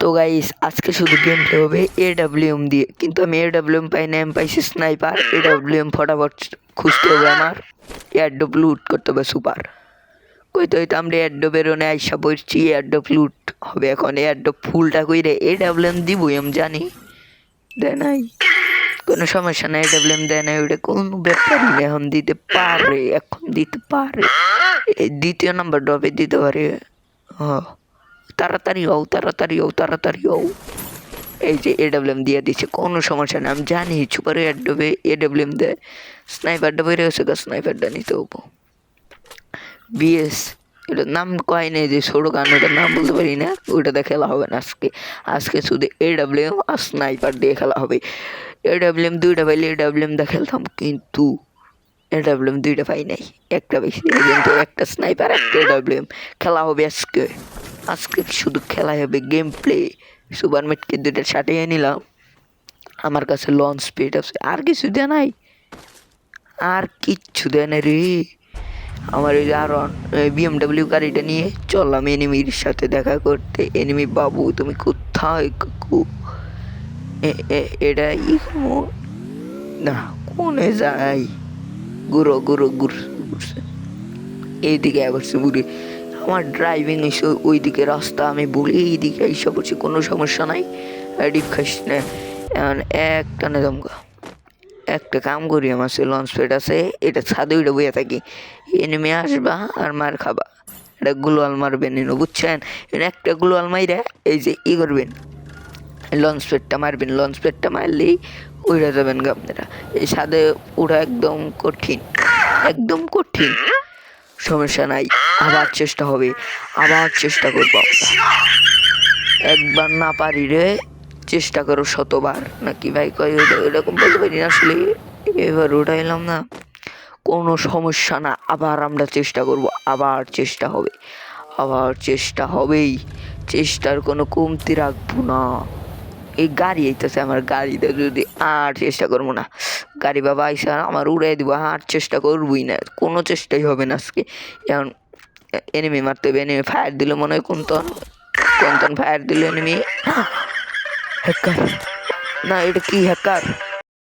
তো গাইস আজকে শুধু গেম প্লে হবে এ ডাব্লিউএম দিয়ে। কিন্তু আমি এ ডাব্লিউএম পাই না আমি পাইছি স্নাইপার এ ডাব্লিউএম ফটাফট খুঁজতে হবে আমার। এয়ারডোপ লুট করতে হবে সুপার কইতে হইতে আমরা এয়ারডোপের ওনে আইসা পড়ছি। এয়ারডোপ লুট হবে এখন। এয়ারডোপ ফুলটা কই রে? এ ডাব্লিউএম দিবই, আমি জানি। দেয় নাই। কোনো সমস্যা নাই এ ডাব্লিউএম দেয় নাই। ওটা কোনো ব্যাপারই না এখন দিতে পারে, এখন দিতে পারে। দ্বিতীয় নাম্বার ডবে দিতে পারে। হ্যাঁ। তাড়াতাড়ি হও তাড়াতাড়ি হও তাড়াতাড়ি হও এই যে এডাব্লিউএম দিয়ে দিচ্ছে কোনো সমস্যা নেই। আমি জানি সুপারে এডবে এডাব্লিউএম দেয়। স্নাইপারটা গেছে গা স্নাইপারটা নিতে হব। বিএস এটার নাম কয় নেই যে ছোটো গান, ওটার নাম বলতে পারি না। ওইটাতে খেলা হবে না আজকে। আজকে শুধু এডাব্লিউএম আর স্নাইপার দিয়ে খেলা হবে। এডাব্লিউএম দুইটা পাইলে এডাব্লিউএম দিয়ে খেলতাম, কিন্তু এডাব্লিউএম দুইটা পাই নাই। একটা বেশি কিন্তু একটা স্নাইপার, একটা এডাব্লিউএম খেলা হবে আজকে। আজকে শুধু খেলা হবে গেম প্লে সুপার মেটকে দুইটা ছাটিয়ে নিলাম। আমার কাছে লঞ্চ স্পিড আছে। আর কিছু দেয় নাই। আর কিচ্ছু দেয় না রে। আমার এই আর বিএমডাব্লিউ গাড়িটা নিয়ে চললাম এনিমির সাথে দেখা করতে। এনিমি বাবু, তুমি কোথায় কাকু? এটা ই না, কোনে যাই গুরো গুরো গুর ঘুরছে। এইদিকে আসছে বুড়ি আমার ড্রাইভিং এসে ওইদিকে রাস্তা, আমি বলি, এইদিকে এসে পড়ছি, কোনো সমস্যা নাই। ডিপ খাইস না। একটা না দমকা। একটা কাম করি আমার, সে লঞ্চ প্যাড আছে, এটা ছাদে ওইটা বইয়া থাকি। এনিমে আসবা আর মার খাবা। এটা গুলোয়াল মারবেন এনে বুঝছেন? এনে একটা গুলোয়াল মাইরা এই যে ই করবেন লঞ্চ প্যাডটা মারবেন লঞ্চ প্যাডটা মারলেই উড়ে যাবেন গা আপনারা এই ছাদে ওঠা একদম কঠিন একদম কঠিন। সমস্যা নাই, আবার চেষ্টা হবে, আবার চেষ্টা করব একবার না পারি রে, চেষ্টা করো শতবার। নাকি ভাই কয় ওটা- এরকম বলতে পারি না আসলে, এবার উঠাইলাম না। কোনো সমস্যা না, আবার আমরা চেষ্টা করব, আবার চেষ্টা হবে, আবার চেষ্টা হবেই। চেষ্টার কোনো কমতি রাখব না। এই গাড়ি আইতেছে আমার গাড়িতে যদি আর চেষ্টা করব না। গাড়ি বাবা আইসা আমার উড়াই দিব আর চেষ্টা করবই না কোনো চেষ্টাই হবে না আজকে। এখন এনিমি মারতে হবে এনিমি ফায়ার দিল মনে হয় কোন তন কোন তন ফায়ার দিল এনিমি হ্যাকার না এটা কি হ্যাকার